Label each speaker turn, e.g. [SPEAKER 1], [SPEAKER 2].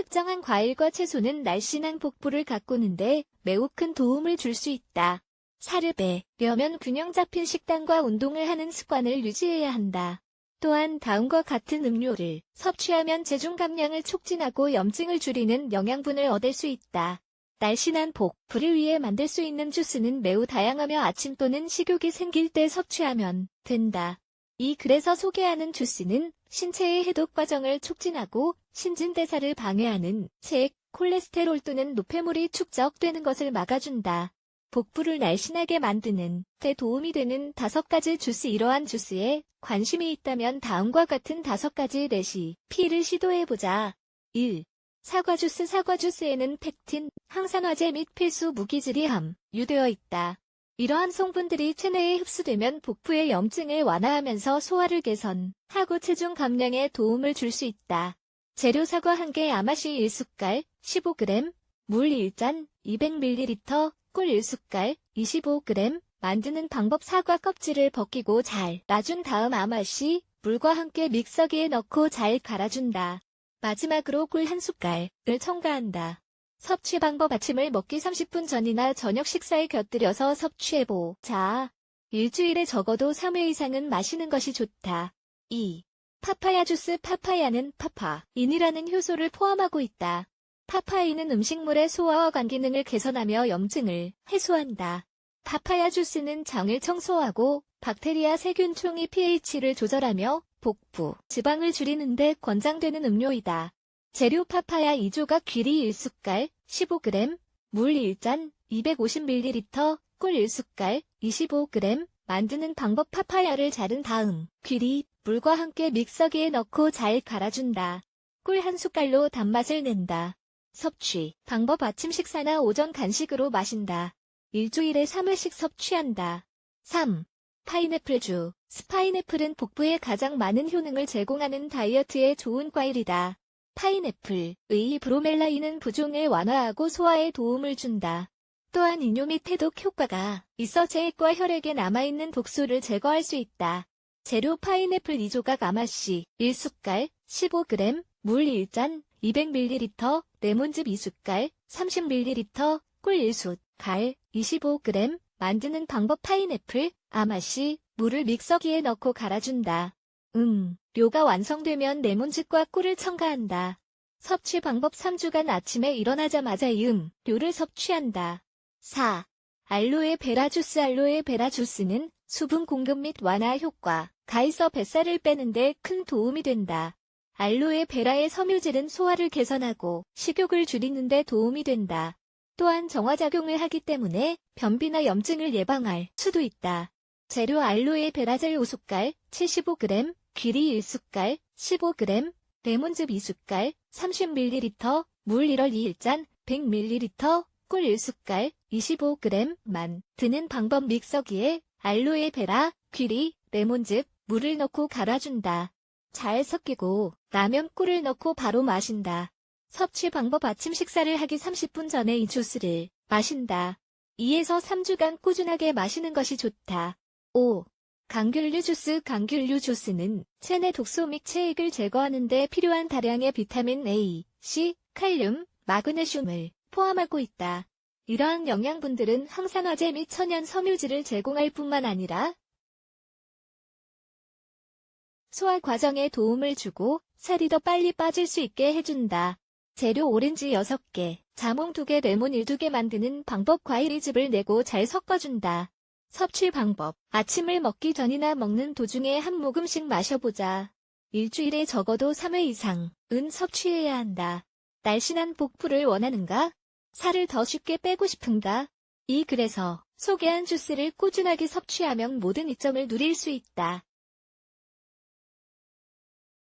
[SPEAKER 1] 특정한 과일과 채소는 날씬한 복부를 가꾸는데 매우 큰 도움을 줄 수 있다. 빼려면 균형 잡힌 식단과 운동을 하는 습관을 유지해야 한다. 또한 다음과 같은 음료를 섭취하면 체중 감량을 촉진하고 염증을 줄이는 영양분을 얻을 수 있다. 날씬한 복부를 위해 만들 수 있는 주스는 매우 다양하며 아침 또는 식욕이 생길 때 섭취하면 된다. 이 글에서 소개하는 주스는 신체의 해독 과정을 촉진하고 신진대사를 방해하는 즉 콜레스테롤 또는 노폐물이 축적되는 것을 막아준다. 복부를 날씬하게 만드는 데 도움이 되는 다섯 가지 주스 이러한 주스에 관심이 있다면 다음과 같은 다섯 가지 레시피를 시도해보자. 1. 사과 주스 사과 주스에는 팩틴, 항산화제 및 필수 무기질이 함유되어 있다. 이러한 성분들이 체내에 흡수되면 복부의 염증을 완화하면서 소화를 개선하고 체중 감량에 도움을 줄 수 있다. 재료 사과 1개 아마시 1숟갈 15g, 물 1잔 200ml, 꿀 1숟갈 25g, 만드는 방법 사과 껍질을 벗기고 잘 놔준 다음 아마시 물과 함께 믹서기에 넣고 잘 갈아준다. 마지막으로 꿀 한 숟갈을 첨가한다. 섭취 방법 아침을 먹기 30분 전이나 저녁 식사에 곁들여서 섭취해보 자. 일주일에 적어도 3회 이상은 마시는 것이 좋다. 2. 파파야 주스 파파야는 파파인이라는 효소를 포함하고 있다. 파파인은 음식물의 소화와 간 기능을 개선하며 염증을 해소한다. 파파야 주스는 장을 청소하고 박테리아 세균총이 pH를 조절하며 복부, 지방을 줄이는데 권장되는 음료이다. 재료 파파야 2조각 귀리 1숟갈, 15g, 물 1잔, 250ml, 꿀 1숟갈, 25g, 만드는 방법 파파야를 자른 다음 귀리, 물과 함께 믹서기에 넣고 잘 갈아준다. 꿀 한 숟갈로 단맛을 낸다. 섭취, 방법 아침 식사나 오전 간식으로 마신다. 일주일에 3회씩 섭취한다. 3. 파인애플주. 스파인애플은 복부에 가장 많은 효능을 제공하는 다이어트에 좋은 과일이다. 파인애플의 브로멜라인은 부종을 완화하고 소화에 도움을 준다. 또한 이뇨 및 해독 효과가 있어 체액과 혈액에 남아있는 독소를 제거할 수 있다. 재료 파인애플 2조각 아마씨 1숟갈 15g 물 1잔 200ml 레몬즙 2숟갈 30ml 꿀 1숟 갈 25g 만드는 방법 파인애플 아마씨 물을 믹서기에 넣고 갈아준다. 음, 료가 완성되면 레몬즙과 꿀을 첨가한다. 섭취 방법 3주간 아침에 일어나자마자 이 음, 료를 섭취한다. 4. 알로에 베라 주스 알로에 베라 주스는 수분 공급 및 완화 효과, 가있어 뱃살을 빼는데 큰 도움이 된다. 알로에 베라의 섬유질은 소화를 개선하고 식욕을 줄이는데 도움이 된다. 또한 정화작용을 하기 때문에 변비나 염증을 예방할 수도 있다. 재료 알로에 베라젤 5숟갈, 75g, 귀리 1숟갈, 15g, 레몬즙 2숟갈, 30ml, 물 1월 2일잔, 100ml, 꿀 1숟갈, 25g만 드는 방법 믹서기에 알로에 베라, 귀리, 레몬즙, 물을 넣고 갈아준다. 잘 섞이고 라면 꿀을 넣고 바로 마신다. 섭취 방법 아침 식사를 하기 30분 전에 이 주스를 마신다. 2에서 3주간 꾸준하게 마시는 것이 좋다. 5. 강귤류 주스 강귤류 주스는 체내 독소 및 체액을 제거하는 데 필요한 다량의 비타민 A, C, 칼륨, 마그네슘을 포함하고 있다. 이러한 영양분들은 항산화제 및 천연 섬유질을 제공할 뿐만 아니라 소화 과정에 도움을 주고 살이 더 빨리 빠질 수 있게 해준다. 재료 오렌지 6개, 자몽 2개, 레몬 1, 2개 만드는 방법 과일이즙을 내고 잘 섞어준다. 섭취 방법. 아침을 먹기 전이나 먹는 도중에 한 모금씩 마셔보자. 일주일에 적어도 3회 이상 은 섭취해야 한다. 날씬한 복부를 원하는가? 살을 더 쉽게 빼고 싶은가? 이 글에서 소개한 주스를 꾸준하게 섭취하면 모든 이점을 누릴 수 있다.